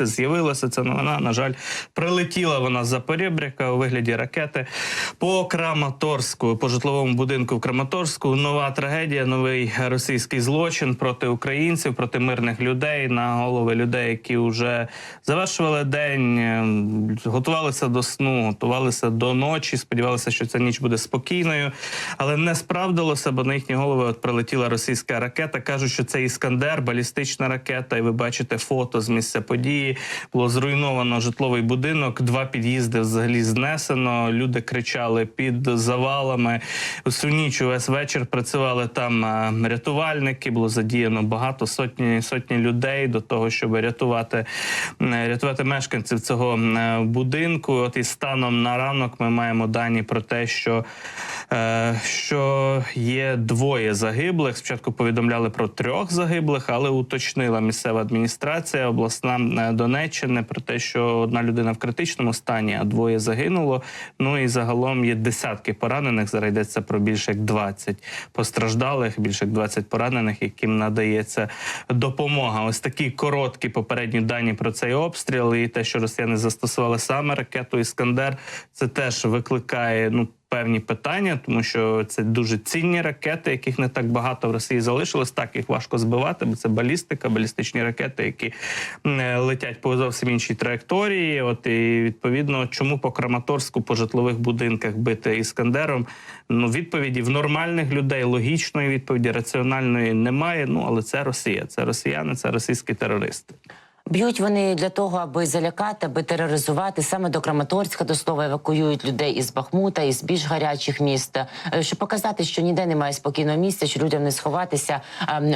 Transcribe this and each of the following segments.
З'явилася ця новина. На жаль, прилетіла вона з Запорєбряка у вигляді ракети по Краматорську, по житловому будинку в Краматорську. Нова трагедія, новий російський злочин проти українців, проти мирних людей на голови людей, які вже завершували день, ем, готувалися до сну, готувалися до ночі. Сподівалися, що ця ніч буде спокійною, але не справдилося, бо на їхні голови от прилетіла російська ракета. кажуть, що це іскандер, балістична ракета. І ви бачите фото з місця події. Було зруйновано житловий будинок, два під'їзди взагалі знесено. Люди кричали під завалами. Усю ніч увесь вечір працювали там е, рятувальники. Було задіяно багато сотні сотні людей до того, щоб рятувати, рятувати мешканців цього е, будинку. От і станом на ранок ми маємо дані про те, що, е, що є двоє загиблих. Спочатку повідомляли про трьох загиблих, але уточнила місцева адміністрація обласна е, Донеччини про те, що одна людина в критичному стані, а двоє загинуло. Ну і загалом є десятки поранених. Зараз йдеться про більше як 20 постраждалих, більше як 20 поранених, яким надається допомога. Ось такі короткі попередні дані про цей обстріл. І те, що росіяни застосували саме ракету Іскандер, це теж викликає ну. Певні питання, тому що це дуже цінні ракети, яких не так багато в Росії залишилось. Так їх важко збивати, бо це балістика, балістичні ракети, які е, летять по зовсім іншій траєкторії. От і відповідно, чому по Краматорську по житлових будинках бити іскандером? Ну відповіді в нормальних людей логічної відповіді раціональної немає. Ну але це Росія, це росіяни, це російські терористи. Б'ють вони для того, аби залякати, аби тероризувати саме до Краматорська до слова евакуюють людей із Бахмута, із більш гарячих міст, е, щоб показати, що ніде немає спокійного місця, що людям не сховатися.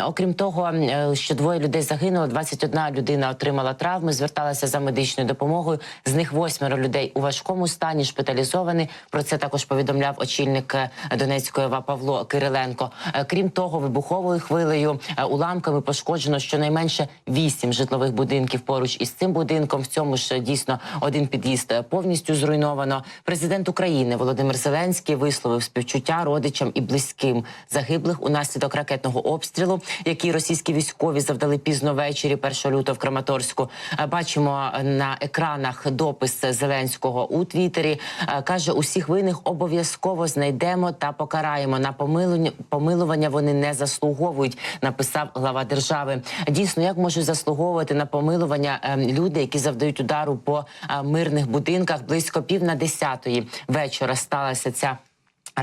Окрім того, е, що двоє людей загинуло, 21 людина отримала травми, зверталася за медичною допомогою. З них восьмеро людей у важкому стані шпиталізовані. Про це також повідомляв очільник е, Донецької ОВА Павло Кириленко. Крім того, вибуховою хвилею уламками пошкоджено щонайменше вісім житлових будинків поруч із цим будинком. В цьому ж е, дійсно один під'їзд е, повністю зруйновано. Президент України Володимир Зеленський висловив співчуття родичам і близьким загиблих унаслідок ракетного обстрілу, який російські військові завдали пізно ввечері 1 лютого в Краматорську. Е, Бачимо на екранах допис Зеленського у Твіттері. Е, Каже, усіх винних обов'язково знайдемо та покараємо. На помилування помилування вони не заслуговують. Написав глава держави. Дійсно, як можуть заслуговувати на помилування ем, люди, які завдають удару по е, мирних будинках близько пів на десятої вечора сталася ця.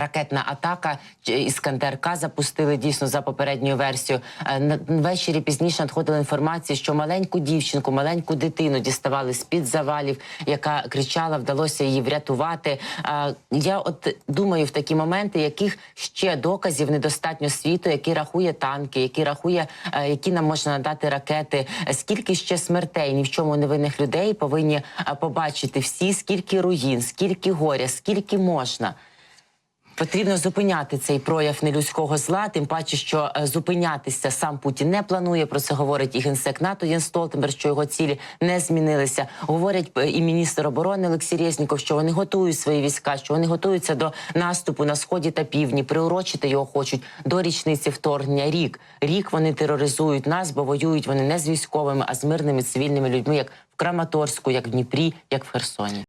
Ракетна атака Ч- іскандер К запустили дійсно за попередньою версією. Е, Ввечері пізніше надходила інформація, що маленьку дівчинку, маленьку дитину діставали з під завалів, яка кричала, вдалося її врятувати. Е, Я от думаю, в такі моменти, яких ще доказів недостатньо світу, який рахує танки, який рахує, е, які нам можна надати ракети. Скільки ще смертей, ні в чому невинних людей повинні побачити всі, скільки руїн, скільки горя, скільки можна. Потрібно зупиняти цей прояв нелюдського зла, тим паче, що е, зупинятися сам Путін не планує. Про це говорить і генсек НАТО Єн Столтенберг, що його цілі не змінилися. Говорять е, і міністр оборони Олексій Резніков, що вони готують свої війська, що вони готуються до наступу на сході та півдні. Приурочити його хочуть до річниці вторгнення. Рік рік вони тероризують нас, бо воюють вони не з військовими, а з мирними цивільними людьми, як в Краматорську, як в Дніпрі, як в Херсоні.